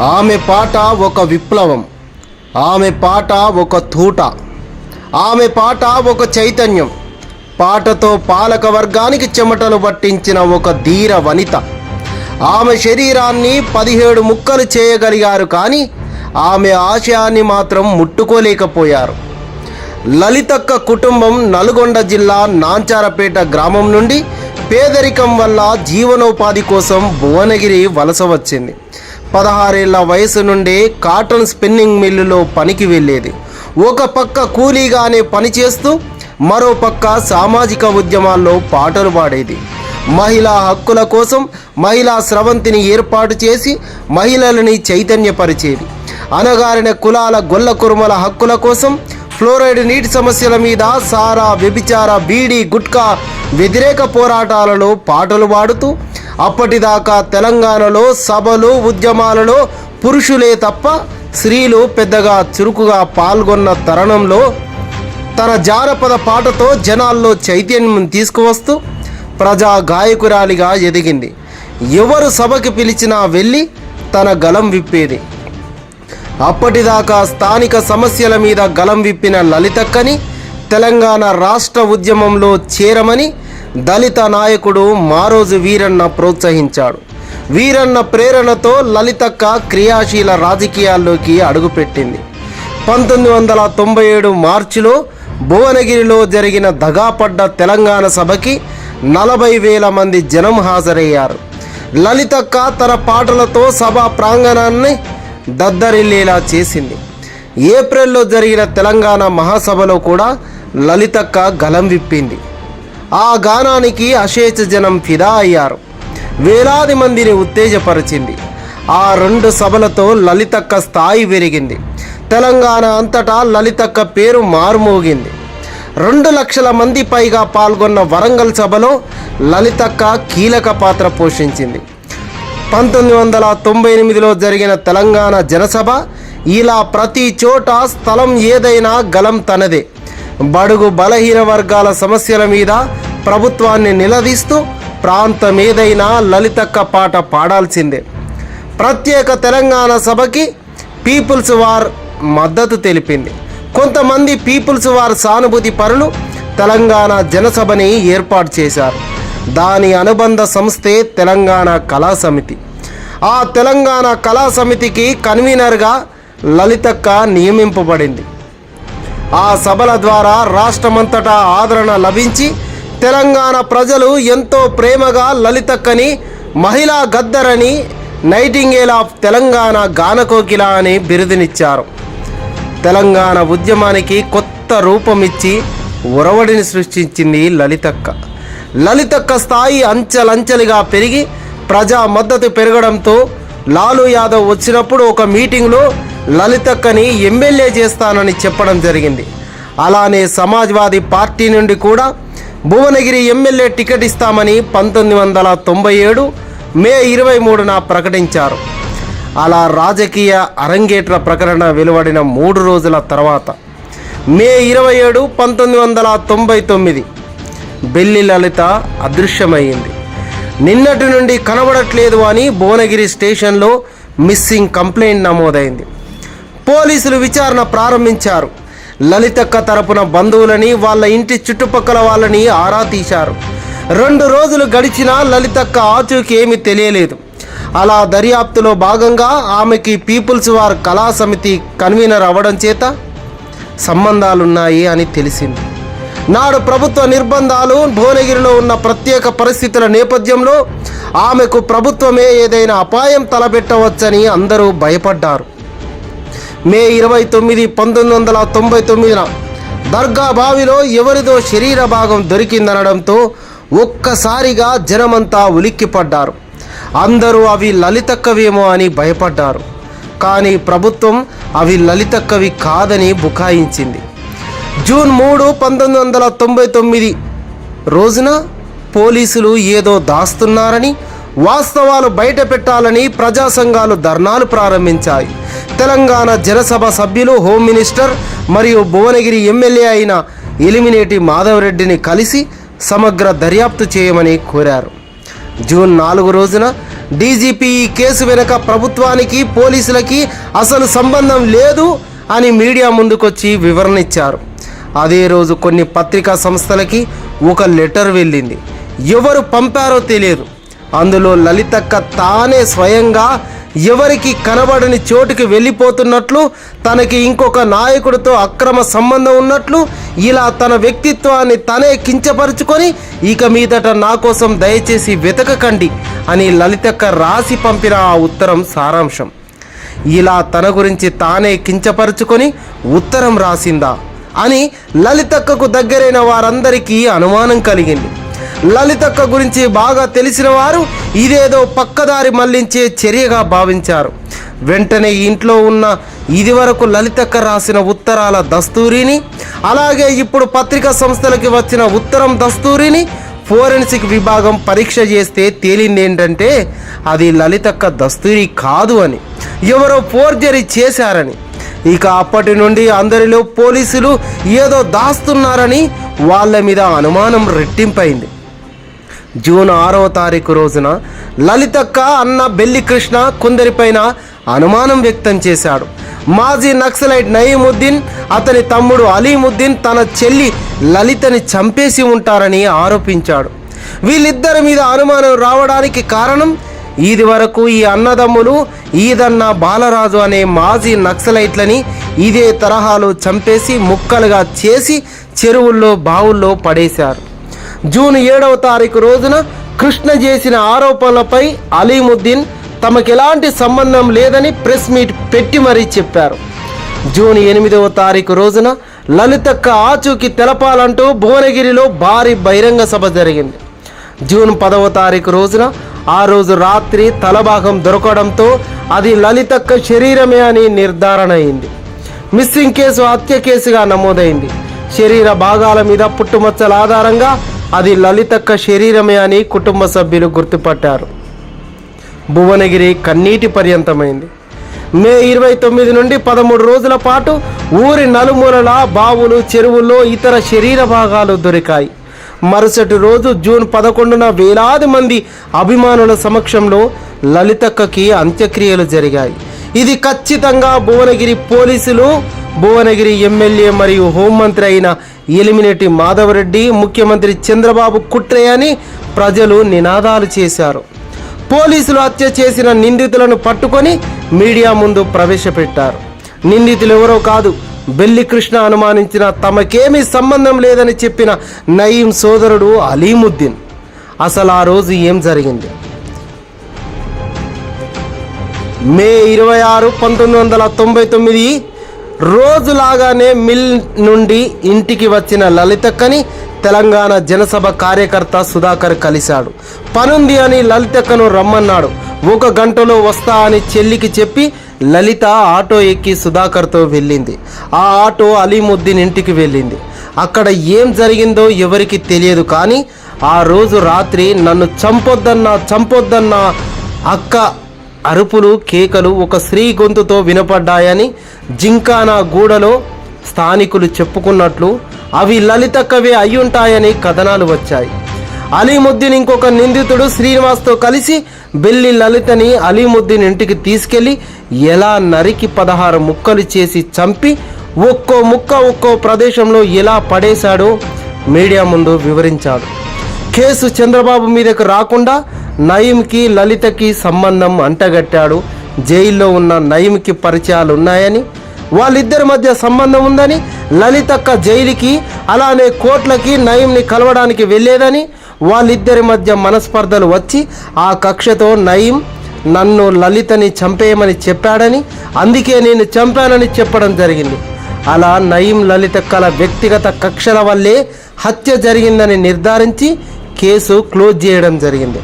ఆమె పాట ఒక విప్లవం. ఆమె పాట ఒక తూట. ఆమె పాట ఒక చైతన్యం. పాటతో పాలక వర్గానికి చెమటలు పట్టించిన ఒక ధీర వనిత. ఆమె శరీరాన్ని పదిహేడు ముక్కలు చేయగలిగారు కానీ ఆమె ఆశయాన్ని మాత్రం ముట్టుకోలేకపోయారు. లలితక్క కుటుంబం నల్గొండ జిల్లా నాంచారపేట గ్రామం నుండి పేదరికం వల్ల జీవనోపాధి కోసం భువనగిరి వలస వచ్చింది. పదహారేళ్ళ వయసు నుండే కాటన్ స్పిన్నింగ్ మిల్లులో పనికి వెళ్ళేది. ఒక పక్క కూలీగానే పనిచేస్తూ మరో పక్క సామాజిక ఉద్యమాల్లో పాటలు పాడేది. మహిళా హక్కుల కోసం మహిళా స్రవంతిని ఏర్పాటు చేసి మహిళలని చైతన్యపరిచేది. అనగారిన కులాల గొల్ల కురుమల హక్కుల కోసం ఫ్లోరైడ్ నీటి సమస్యల మీద సారా వ్యభిచార బీడీ గుట్కా వ్యతిరేక పోరాటాలలో పాటలు పాడుతూ అప్పటిదాకా తెలంగాణలో సభలు ఉద్యమాలలో పురుషులే తప్ప స్త్రీలు పెద్దగా చురుకుగా పాల్గొన్న తరుణంలో తన జానపద పాటతో జనాల్లో చైతన్యం తీసుకువస్తూ ప్రజా గాయకురాలిగా ఎదిగింది. ఎవరు సభకి పిలిచినా వెళ్ళి తన గలం విప్పేది. అప్పటిదాకా స్థానిక సమస్యల మీద గలం విప్పిన లలితక్కని తెలంగాణ రాష్ట్ర ఉద్యమంలో చేరమని దళిత నాయకుడు మారోజు వీరన్న ప్రోత్సహించాడు. వీరన్న ప్రేరణతో లలితక్క క్రియాశీల రాజకీయాల్లోకి అడుగుపెట్టింది. పంతొమ్మిది వందల తొంభై ఏడు మార్చిలో భువనగిరిలో జరిగిన దగాపడ్డ తెలంగాణ సభకి నలభై వేల మంది జనం హాజరయ్యారు. లలితక్క తన పాటలతో సభా ప్రాంగణాన్ని దద్దరిల్లేలా చేసింది. ఏప్రిల్లో జరిగిన తెలంగాణ మహాసభలో కూడా లలితక్క గలం విప్పింది. ఆ గానానికి అశేష జనం ఫిదా అయ్యారు. వేలాది మందిని ఉత్తేజపరిచింది. ఆ రెండు సభలతో లలితక్క స్థాయి పెరిగింది. తెలంగాణ అంతటా లలితక్క పేరు మారుమోగింది. రెండు లక్షల మంది పైగా పాల్గొన్న వరంగల్ సభలో లలితక్క కీలక పాత్ర పోషించింది. పంతొమ్మిది వందల తొంభై ఎనిమిదిలో జరిగిన తెలంగాణ జనసభ ఇలా ప్రతి చోట స్థలం ఏదైనా గలం తనదే. బడుగు బలహీన వర్గాల సమస్యల మీద ప్రభుత్వాన్ని నిలదీస్తూ ప్రాంతం ఏదైనా లలితక్క పాట పాడాల్సిందే. ప్రత్యేక తెలంగాణ సభకి పీపుల్స్ వార్ మద్దతు తెలిపింది. కొంతమంది పీపుల్స్ వార్ సానుభూతి పరులు తెలంగాణ జనసభని ఏర్పాటు చేశారు. దాని అనుబంధ సంస్థే తెలంగాణ కళా సమితి. ఆ తెలంగాణ కళా సమితికి కన్వీనర్గా లలితక్క నియమింపబడింది. ఆ సభల ద్వారా రాష్ట్రమంతటా ఆదరణ లభించి తెలంగాణ ప్రజలు ఎంతో ప్రేమగా లలితక్కని మహిళా గద్దరని నైటింగేల్ ఆఫ్ తెలంగాణ గానకోకిల అని బిరుదునిచ్చారు. తెలంగాణ ఉద్యమానికి కొత్త రూపమిచ్చి ఉరవడిని సృష్టించింది లలితక్క. లలితక్క స్థాయి అంచెలంచెలుగా పెరిగి ప్రజా మద్దతు పెరగడంతో లాలు యాదవ్ వచ్చినప్పుడు ఒక మీటింగ్లో లలితక్కని ఎమ్మెల్యే చేస్తానని చెప్పడం జరిగింది. అలానే సమాజ్వాదీ పార్టీ నుండి కూడా భువనగిరి ఎమ్మెల్యే టికెట్ ఇస్తామని పంతొమ్మిది వందల తొంభై ఏడు మే ఇరవై మూడున ప్రకటించారు. అలా రాజకీయ అరంగేట్ర ప్రకటన వెలువడిన మూడు రోజుల తర్వాత మే ఇరవై ఏడు పంతొమ్మిది వందల తొంభై తొమ్మిది బెల్లి లలిత అదృశ్యమైంది. నిన్నటి నుండి కనబడట్లేదు అని భువనగిరి స్టేషన్లో మిస్సింగ్ కంప్లైంట్ నమోదైంది. పోలీసులు విచారణ ప్రారంభించారు. లలితక్క తరపున బంధువులని వాళ్ళ ఇంటి చుట్టుపక్కల వాళ్ళని ఆరా తీశారు. రెండు రోజులు గడిచినా లలితక్క ఆచూకి ఏమీ తెలియలేదు. అలా దర్యాప్తులో భాగంగా ఆమెకి పీపుల్స్ వార్ కళా సమితి కన్వీనర్ అవ్వడం చేత సంబంధాలున్నాయి అని తెలిసింది. నాడు ప్రభుత్వ నిర్బంధాలు భువనగిరిలో ఉన్న ప్రత్యేక పరిస్థితుల నేపథ్యంలో ఆమెకు ప్రభుత్వమే ఏదైనా అపాయం తలపెట్టవచ్చని అందరూ భయపడ్డారు. మే ఇరవై తొమ్మిది పంతొమ్మిది వందల తొంభై తొమ్మిదిన దర్గా బావిలో ఎవరిదో శరీర భాగం దొరికిందనడంతో ఒక్కసారిగా జనమంతా ఉలిక్కిపడ్డారు. అందరూ అవి లలితక్కవేమో అని భయపడ్డారు. కానీ ప్రభుత్వం అవి లలితక్కవి కాదని బుకాయించింది. జూన్ మూడు పంతొమ్మిది వందల తొంభై తొమ్మిది రోజున పోలీసులు ఏదో దాస్తున్నారని వాస్తవాలు బయట పెట్టాలని ప్రజా సంఘాలు ధర్నాలు ప్రారంభించాయి. తెలంగాణ జనసభ సభ్యులు హోమ్ మినిస్టర్ మరియు భువనగిరి ఎమ్మెల్యే అయిన ఎలిమినేటి మాధవరెడ్డిని కలిసి సమగ్ర దర్యాప్తు చేయమని కోరారు. జూన్ నాలుగు రోజున డీజీపీ ఈ కేసు వెనుక ప్రభుత్వానికి పోలీసులకి అసలు సంబంధం లేదు అని మీడియా ముందుకొచ్చి వివరణ ఇచ్చారు అదే రోజు కొన్ని పత్రికా సంస్థలకి ఒక లెటర్ వెళ్ళింది. ఎవరు పంపారో తెలియదు. అందులో లలితక్క తానే స్వయంగా ఎవరికి కనబడని చోటుకి వెళ్ళిపోతున్నట్లు తనకి ఇంకొక నాయకుడితో అక్రమ సంబంధం ఉన్నట్లు ఇలా తన వ్యక్తిత్వాన్ని తనే కించపరుచుకొని ఇక మీదట నా కోసం దయచేసి వెతకకండి అని లలితక్క రాసి పంపిన ఆ ఉత్తరం సారాంశం. ఇలా తన గురించి తానే కించపరుచుకొని ఉత్తరం రాసిందా అని లలితక్కకు దగ్గరైన వారందరికీ అనుమానం కలిగింది. లలితక్క గురించి బాగా తెలిసిన వారు ఇదేదో పక్కదారి మళ్ళించే చర్యగా భావించారు. వెంటనే ఇంట్లో ఉన్న ఇదివరకు లలితక్క రాసిన ఉత్తరాల దస్తూరిని అలాగే ఇప్పుడు పత్రికా సంస్థలకి వచ్చిన ఉత్తరం దస్తూరిని ఫోరెన్సిక్ విభాగం పరీక్ష చేస్తే తేలింది ఏంటంటే అది లలితక్క దస్తూరి కాదు అని. ఎవరో ఫోర్జరీ చేశారని. ఇక అప్పటి నుండి అందరిలో పోలీసులు ఏదో దాస్తున్నారని వాళ్ళ మీద అనుమానం రెట్టింపైంది. జూన్ ఆరవ తారీఖు రోజున లలితక్క అన్న బెల్లి కృష్ణ కొందరిపైన అనుమానం వ్యక్తం చేశాడు. మాజీ నక్సలైట్ నయీముద్దీన్ అతని తమ్ముడు అలీముద్దీన్ తన చెల్లి లలితని చంపేసి ఉంటారని ఆరోపించాడు. వీళ్ళిద్దరి మీద అనుమానం రావడానికి కారణం ఇది వరకు ఈ అన్నదమ్ములు ఈదన్న బాలరాజు అనే మాజీ నక్సలైట్లని ఇదే తరహాలో చంపేసి ముక్కలుగా చేసి చెరువుల్లో బావుల్లో పడేశారు. జూన్ ఏడవ తారీఖు రోజున కృష్ణ చేసిన ఆరోపణలపై అలీముద్దీన్ తమకు ఎలాంటి సంబంధం లేదని ప్రెస్ మీట్ పెట్టి మరీ చెప్పారు. జూన్ ఎనిమిదవ తారీఖు రోజున లలితక్క ఆచూకీ తెలపాలంటూ భువనగిరిలో భారీ బహిరంగ సభ జరిగింది. జూన్ పదవ తారీఖు రోజున ఆ రోజు రాత్రి తలభాగం దొరకడంతో అది లలితక్క శరీరమే అని నిర్ధారణ అయింది. మిస్సింగ్ కేసు హత్య కేసుగా నమోదైంది. శరీర భాగాల మీద పుట్టుమచ్చల ఆధారంగా అది లలితక్క శరీరమే అని కుటుంబ సభ్యులు గుర్తుపట్టారు. భువనగిరి కన్నీటి పర్యంతమైంది. మే ఇరవై తొమ్మిది నుండి పదమూడు రోజుల పాటు ఊరి నలుమూలల బావులు చెరువుల్లో ఇతర శరీర భాగాలు దొరికాయి. మరుసటి రోజు జూన్ పదకొండున వేలాది మంది అభిమానుల సమక్షంలో లలితక్కకి అంత్యక్రియలు జరిగాయి. ఇది ఖచ్చితంగా భువనగిరి పోలీసులు భువనగిరి ఎమ్మెల్యే మరియు హోంమంత్రి అయిన ఎలిమినేటి మాధవరెడ్డి ముఖ్యమంత్రి చంద్రబాబు కుట్రే అని ప్రజలు నినాదాలు చేశారు. పోలీసులు హత్య చేసిన నిందితులను పట్టుకొని మీడియా ముందు ప్రవేశపెట్టారు. నిందితులు ఎవరో కాదు బెల్లి కృష్ణ అనుమానించిన తమకేమీ సంబంధం లేదని చెప్పిన నయీం సోదరుడు అలీముద్దీన్. అసలు ఆ రోజు ఏం జరిగింది? మే ఇరవై ఆరు పంతొమ్మిది వందల తొంభై తొమ్మిది రోజులాగానే మిల్ నుండి ఇంటికి వచ్చిన లలితక్కని తెలంగాణ జనసభ కార్యకర్త సుధాకర్ కలిశాడు. పనుంది అని లలితక్కను రమ్మన్నాడు. ఒక గంటలో వస్తా అని చెల్లికి చెప్పి లలిత ఆటో ఎక్కి సుధాకర్తో వెళ్ళింది. ఆ ఆటో అలీముద్దీన్ ఇంటికి వెళ్ళింది. అక్కడ ఏం జరిగిందో ఎవరికి తెలియదు కానీ ఆ రోజు రాత్రి నన్ను చంపొద్దన్నా చంపొద్దన్నా అక్క అరుపులు కేకలు ఒక స్త్రీ గొంతుతో వినపడ్డాయని జింకానా గూడలో స్థానికులు చెప్పుకున్నట్లు అవి లలితక్కవే అయ్యుంటాయని కథనాలు వచ్చాయి. అలీముద్దీన్ ఇంకొక నిందితుడు శ్రీనివాస్తో కలిసి బెల్లి లలితని అలీముద్దీన్ ఇంటికి తీసుకెళ్ళి ఎలా నరికి పదహారు ముక్కలు చేసి చంపి ఒక్కో ముక్క ఒక్కో ప్రదేశంలో ఎలా పడేశాడో మీడియా ముందు వివరించాడు. కేసు చంద్రబాబు మీదకు రాకుండా నయీంకి లలితకి సంబంధం అంటగట్టాడు. జైల్లో ఉన్న నయీంకి పరిచయాలు ఉన్నాయని వాళ్ళిద్దరి మధ్య సంబంధం ఉందని లలితక్క జైలుకి అలానే కోట్లకి నయీంని కలవడానికి వెళ్ళేదని వాళ్ళిద్దరి మధ్య మనస్పర్ధలు వచ్చి ఆ కక్షతో నయీం నన్ను లలితని చంపేయమని చెప్పాడని అందుకే నేను చంపానని చెప్పడం జరిగింది. అలా నయీం లలితక్కల వ్యక్తిగత కక్షల వల్లే హత్య జరిగిందని నిర్ధారించి కేసు క్లోజ్ చేయడం జరిగింది.